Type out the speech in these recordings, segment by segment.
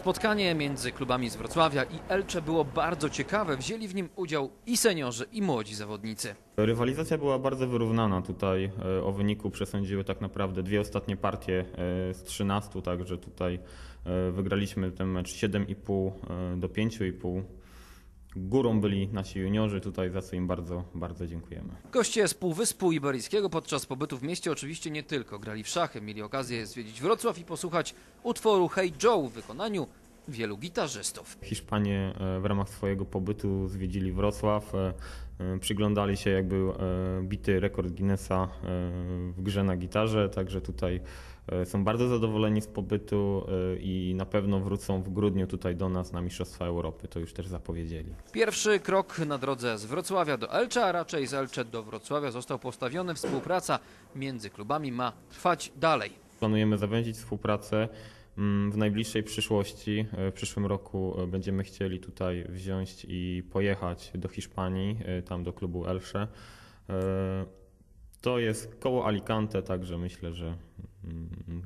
Spotkanie między klubami z Wrocławia i Elcze było bardzo ciekawe. Wzięli w nim udział i seniorzy, i młodzi zawodnicy. Rywalizacja była bardzo wyrównana tutaj. e, O wyniku przesądziły tak naprawdę dwie ostatnie partie e, z 13, także tutaj e, wygraliśmy ten mecz 7,5 e, do 5,5. Górą byli nasi juniorzy tutaj, za co im bardzo, bardzo dziękujemy. Goście z Półwyspu Iberyjskiego podczas pobytu w mieście oczywiście nie tylko grali w szachy, mieli okazję zwiedzić Wrocław i posłuchać utworu Hey Joe w wykonaniu wielu gitarzystów. Hiszpanie e, w ramach swojego pobytu zwiedzili Wrocław, e, e, przyglądali się jak był bity rekord Guinnessa w grze na gitarze, także tutaj są bardzo zadowoleni z pobytu e, i na pewno wrócą w grudniu tutaj do nas na Mistrzostwa Europy, to już też zapowiedzieli. Pierwszy krok na drodze z Wrocławia do Elcza, a raczej z Elcze do Wrocławia został postawiony. Współpraca między klubami ma trwać dalej. Planujemy zawęzić współpracę mm, w najbliższej przyszłości. E, W przyszłym roku e, będziemy chcieli tutaj wziąć i pojechać do Hiszpanii, e, tam do klubu Elche. E, To jest koło Alicante, także myślę, że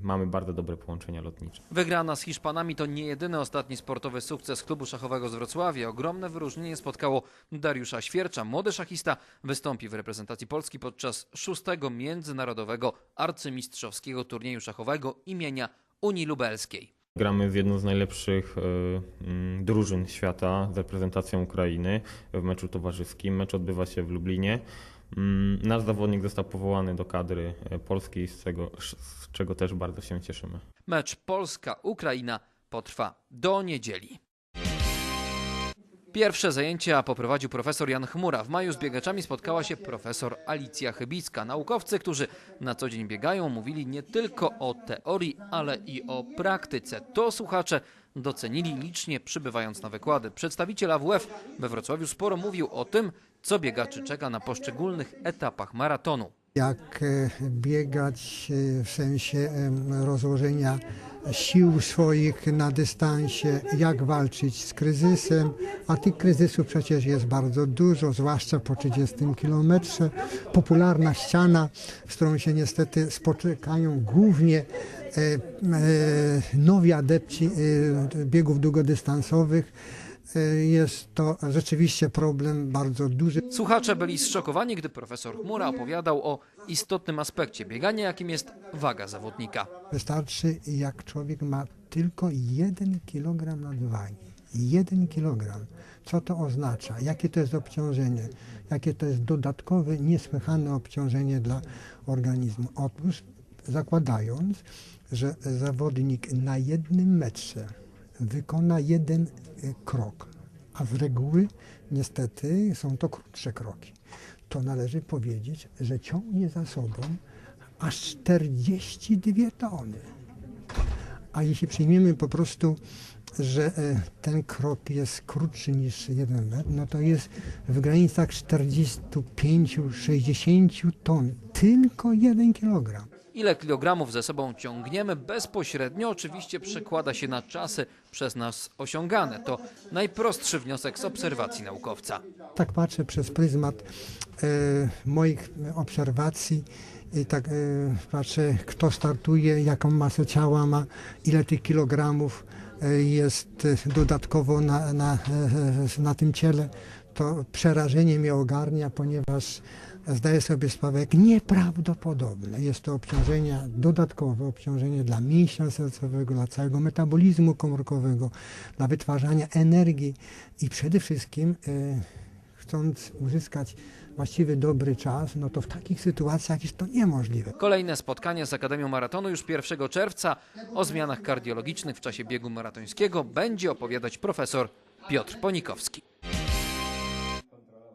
mamy bardzo dobre połączenia lotnicze. Wygrana z Hiszpanami to nie jedyny ostatni sportowy sukces klubu szachowego z Wrocławia. Ogromne wyróżnienie spotkało Dariusza Świercza. Młody szachista wystąpi w reprezentacji Polski podczas szóstego międzynarodowego arcymistrzowskiego turnieju szachowego imienia Unii Lubelskiej. Gramy z jedną z najlepszych e, mm, drużyn świata z reprezentacją Ukrainy w meczu towarzyskim. Mecz odbywa się w Lublinie. Mm, Nasz zawodnik został powołany do kadry e, polskiej, z czego, z czego też bardzo się cieszymy. Mecz Polska-Ukraina potrwa do niedzieli. Pierwsze zajęcia poprowadził profesor Jan Chmura. W maju z biegaczami spotkała się profesor Alicja Chybicka. Naukowcy, którzy na co dzień biegają, mówili nie tylko o teorii, ale i o praktyce. To słuchacze docenili licznie przybywając na wykłady. Przedstawiciel AWF we Wrocławiu sporo mówił o tym, co biegaczy czeka na poszczególnych etapach maratonu. Jak e, biegać e, w sensie rozłożenia sił swoich na dystansie, jak walczyć z kryzysem, a tych kryzysów przecież jest bardzo dużo, zwłaszcza po 30 kilometrze. Popularna ściana, z którą się niestety spotykają głównie e, nowi adepci biegów długodystansowych. E, Jest to rzeczywiście problem bardzo duży. Słuchacze byli zszokowani, gdy profesor Chmura opowiadał o istotnym aspekcie biegania, jakim jest waga zawodnika. Wystarczy, jak człowiek ma tylko jeden kilogram nadwagi. Jeden kilogram. Co to oznacza? Jakie to jest obciążenie? Jakie to jest dodatkowe, niesłychane obciążenie dla organizmu? Otóż zakładając, że zawodnik na jednym metrze wykona jeden y, krok, a z reguły niestety są to krótsze kroki, to należy powiedzieć, że ciągnie za sobą aż 42 tony. A jeśli przyjmiemy po prostu, że e, ten krok jest krótszy niż jeden metr, no to jest w granicach 45-60 ton. Tylko jeden kilogram. Ile kilogramów ze sobą ciągniemy bezpośrednio oczywiście przekłada się na czasy przez nas osiągane. To najprostszy wniosek z obserwacji naukowca. Tak patrzę przez pryzmat e, moich obserwacji i tak e, patrzę, kto startuje, jaką masę ciała ma, ile tych kilogramów e, jest dodatkowo na, na, na tym ciele. To przerażenie mnie ogarnia, ponieważ zdaję sobie sprawę, jak nieprawdopodobne jest to obciążenie, dodatkowe obciążenie dla mięśnia sercowego, dla całego metabolizmu komórkowego, dla wytwarzania energii i przede wszystkim e, chcąc uzyskać właściwy dobry czas, no to w takich sytuacjach jest to niemożliwe. Kolejne spotkanie z Akademią Maratonu już 1 czerwca. O zmianach kardiologicznych w czasie biegu maratońskiego będzie opowiadać profesor Piotr Ponikowski.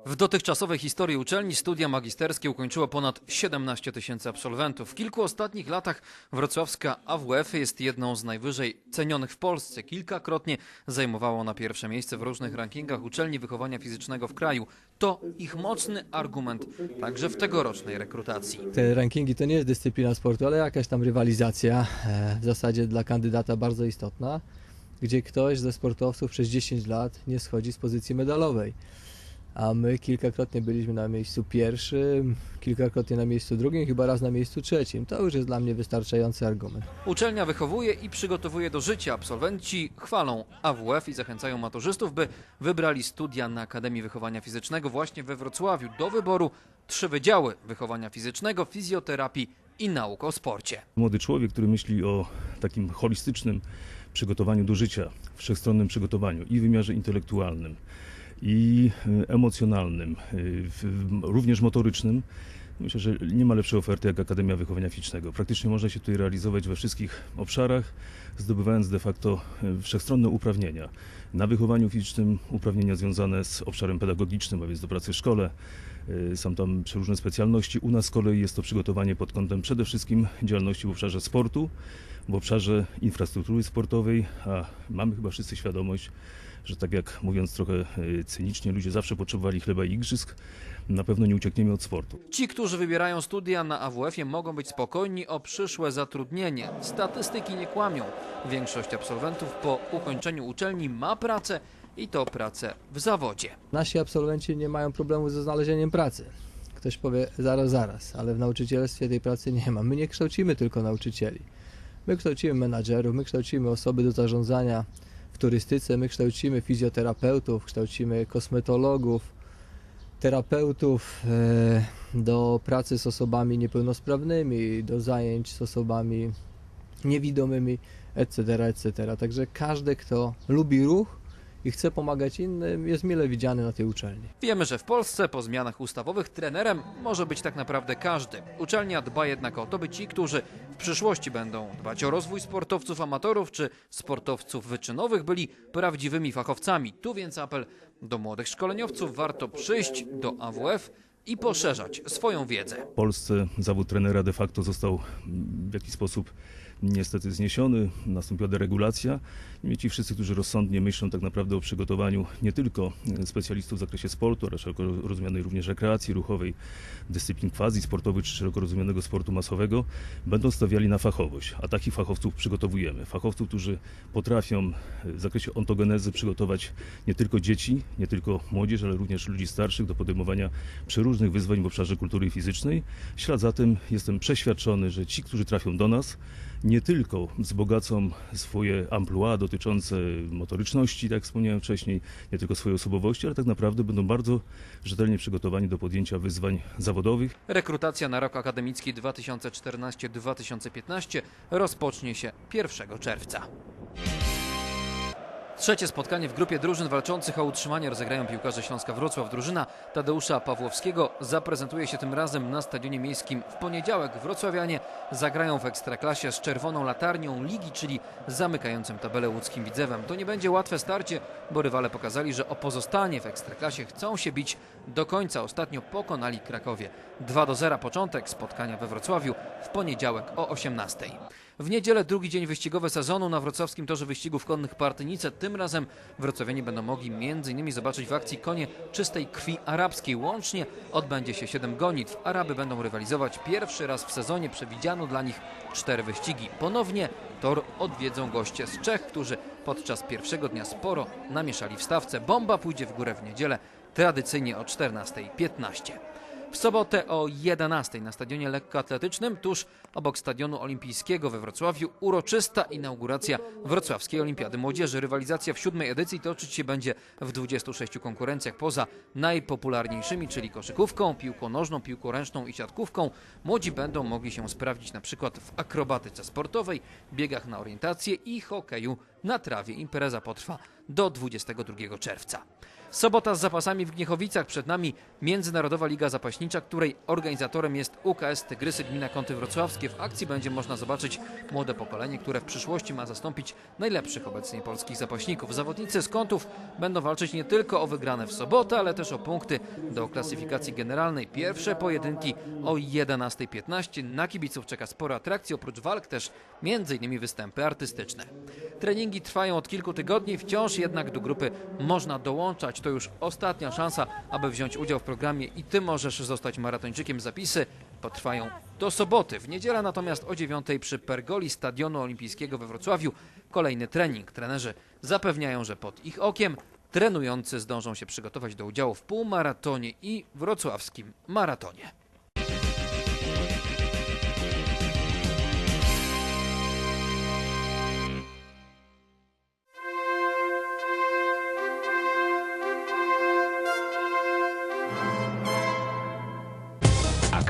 W dotychczasowej historii uczelni studia magisterskie ukończyło ponad 17 tysięcy absolwentów. W kilku ostatnich latach wrocławska AWF jest jedną z najwyżej cenionych w Polsce. Kilkakrotnie zajmowało na pierwsze miejsce w różnych rankingach uczelni wychowania fizycznego w kraju. To ich mocny argument także w tegorocznej rekrutacji. Te rankingi to nie jest dyscyplina sportu, ale jakaś tam rywalizacja, e, w zasadzie dla kandydata bardzo istotna, gdzie ktoś ze sportowców przez 10 lat nie schodzi z pozycji medalowej. A my kilkakrotnie byliśmy na miejscu pierwszym, kilkakrotnie na miejscu drugim, chyba raz na miejscu trzecim. To już jest dla mnie wystarczający argument. Uczelnia wychowuje i przygotowuje do życia. Absolwenci chwalą AWF i zachęcają maturzystów, by wybrali studia na Akademii Wychowania Fizycznego właśnie we Wrocławiu. Do wyboru trzy wydziały wychowania fizycznego, fizjoterapii i nauk o sporcie. Młody człowiek, który myśli o takim holistycznym przygotowaniu do życia, wszechstronnym przygotowaniu i wymiarze intelektualnym, i y, emocjonalnym, y, również motorycznym. Myślę, że nie ma lepszej oferty jak Akademia Wychowania Fizycznego. Praktycznie można się tutaj realizować we wszystkich obszarach, zdobywając de facto y, wszechstronne uprawnienia. Na wychowaniu fizycznym uprawnienia związane z obszarem pedagogicznym, a więc do pracy w szkole. Są tam przeróżne specjalności. U nas z kolei jest to przygotowanie pod kątem przede wszystkim działalności w obszarze sportu, w obszarze infrastruktury sportowej, a mamy chyba wszyscy świadomość, że tak jak mówiąc trochę y, cynicznie, ludzie zawsze potrzebowali chleba i igrzysk, na pewno nie uciekniemy od sportu. Ci, którzy wybierają studia na AWF-ie mogą być spokojni o przyszłe zatrudnienie. Statystyki nie kłamią. Większość absolwentów po ukończeniu uczelni ma pracę i to pracę w zawodzie. Nasi absolwenci nie mają problemu ze znalezieniem pracy. Ktoś powie zaraz, zaraz, ale w nauczycielstwie tej pracy nie ma. My nie kształcimy tylko nauczycieli. My kształcimy menadżerów, my kształcimy osoby do zarządzania turystyce, my kształcimy fizjoterapeutów, kształcimy kosmetologów, terapeutów e, do pracy z osobami niepełnosprawnymi, do zajęć z osobami niewidomymi, etc., etc. Także każdy, kto lubi ruch i chce pomagać innym, jest mile widziany na tej uczelni. Wiemy, że w Polsce po zmianach ustawowych trenerem może być tak naprawdę każdy. Uczelnia dba jednak o to, by ci, którzy w przyszłości będą dbać o rozwój sportowców amatorów czy sportowców wyczynowych, byli prawdziwymi fachowcami. Tu więc apel do młodych szkoleniowców: warto przyjść do AWF i poszerzać swoją wiedzę. W Polsce zawód trenera de facto został w jakiś sposób niestety zniesiony, nastąpiła deregulacja. I ci wszyscy, którzy rozsądnie myślą tak naprawdę o przygotowaniu nie tylko specjalistów w zakresie sportu, ale szeroko rozumianej również rekreacji ruchowej, dyscyplin quasi sportowych czy szeroko rozumianego sportu masowego, będą stawiali na fachowość. A takich fachowców przygotowujemy. Fachowców, którzy potrafią w zakresie ontogenezy przygotować nie tylko dzieci, nie tylko młodzież, ale również ludzi starszych do podejmowania przeróżnych wyzwań w obszarze kultury fizycznej. W ślad za tym jestem przeświadczony, że ci, którzy trafią do nas, nie tylko wzbogacą swoje amplua dotyczące motoryczności, tak jak wspomniałem wcześniej, nie tylko swojej osobowości, ale tak naprawdę będą bardzo rzetelnie przygotowani do podjęcia wyzwań zawodowych. Rekrutacja na rok akademicki 2014-2015 rozpocznie się 1 czerwca. Trzecie spotkanie w grupie drużyn walczących o utrzymanie rozegrają piłkarze Śląska Wrocław. Drużyna Tadeusza Pawłowskiego zaprezentuje się tym razem na Stadionie Miejskim w poniedziałek. Wrocławianie zagrają w Ekstraklasie z czerwoną latarnią ligi, czyli zamykającym tabelę łódzkim Widzewem. To nie będzie łatwe starcie, bo rywale pokazali, że o pozostanie w Ekstraklasie chcą się bić do końca. Ostatnio pokonali Krakowie. 2 do 0 początek spotkania we Wrocławiu w poniedziałek o 18. W niedzielę drugi dzień wyścigowy sezonu na wrocławskim torze wyścigów konnych Partynice. Tym razem wrocławianie będą mogli m.in. zobaczyć w akcji konie czystej krwi arabskiej. Łącznie odbędzie się 7 gonitw. Araby będą rywalizować pierwszy raz w sezonie. Przewidziano dla nich cztery wyścigi. Ponownie tor odwiedzą goście z Czech, którzy podczas pierwszego dnia sporo namieszali w stawce. Bomba pójdzie w górę w niedzielę, tradycyjnie o 14.15. W sobotę o 11 na stadionie lekkoatletycznym, tuż obok Stadionu Olimpijskiego we Wrocławiu, uroczysta inauguracja Wrocławskiej Olimpiady Młodzieży. Rywalizacja w siódmej edycji toczyć się będzie w 26 konkurencjach poza najpopularniejszymi, czyli koszykówką, piłką nożną, piłką ręczną i siatkówką. Młodzi będą mogli się sprawdzić na przykład w akrobatyce sportowej, biegach na orientację i hokeju na trawie. Impreza potrwa do 22 czerwca. Sobota z zapasami w Gniechowicach, przed nami Międzynarodowa Liga Zapaśnicza, której organizatorem jest UKS Tygrysy Gmina Kąty Wrocławskie. W akcji będzie można zobaczyć młode pokolenie, które w przyszłości ma zastąpić najlepszych obecnie polskich zapaśników. Zawodnicy z Kątów będą walczyć nie tylko o wygrane w sobotę, ale też o punkty do klasyfikacji generalnej. Pierwsze pojedynki o 11.15. Na kibiców czeka sporo atrakcji, oprócz walk też m.in. występy artystyczne. Treningi trwają od kilku tygodni, wciąż jednak do grupy można dołączać. To już ostatnia szansa, aby wziąć udział w programie i ty możesz zostać maratończykiem. Zapisy potrwają do soboty. W niedzielę natomiast o 9 przy Pergoli Stadionu Olimpijskiego we Wrocławiu kolejny trening. Trenerzy zapewniają, że pod ich okiem trenujący zdążą się przygotować do udziału w półmaratonie i wrocławskim maratonie.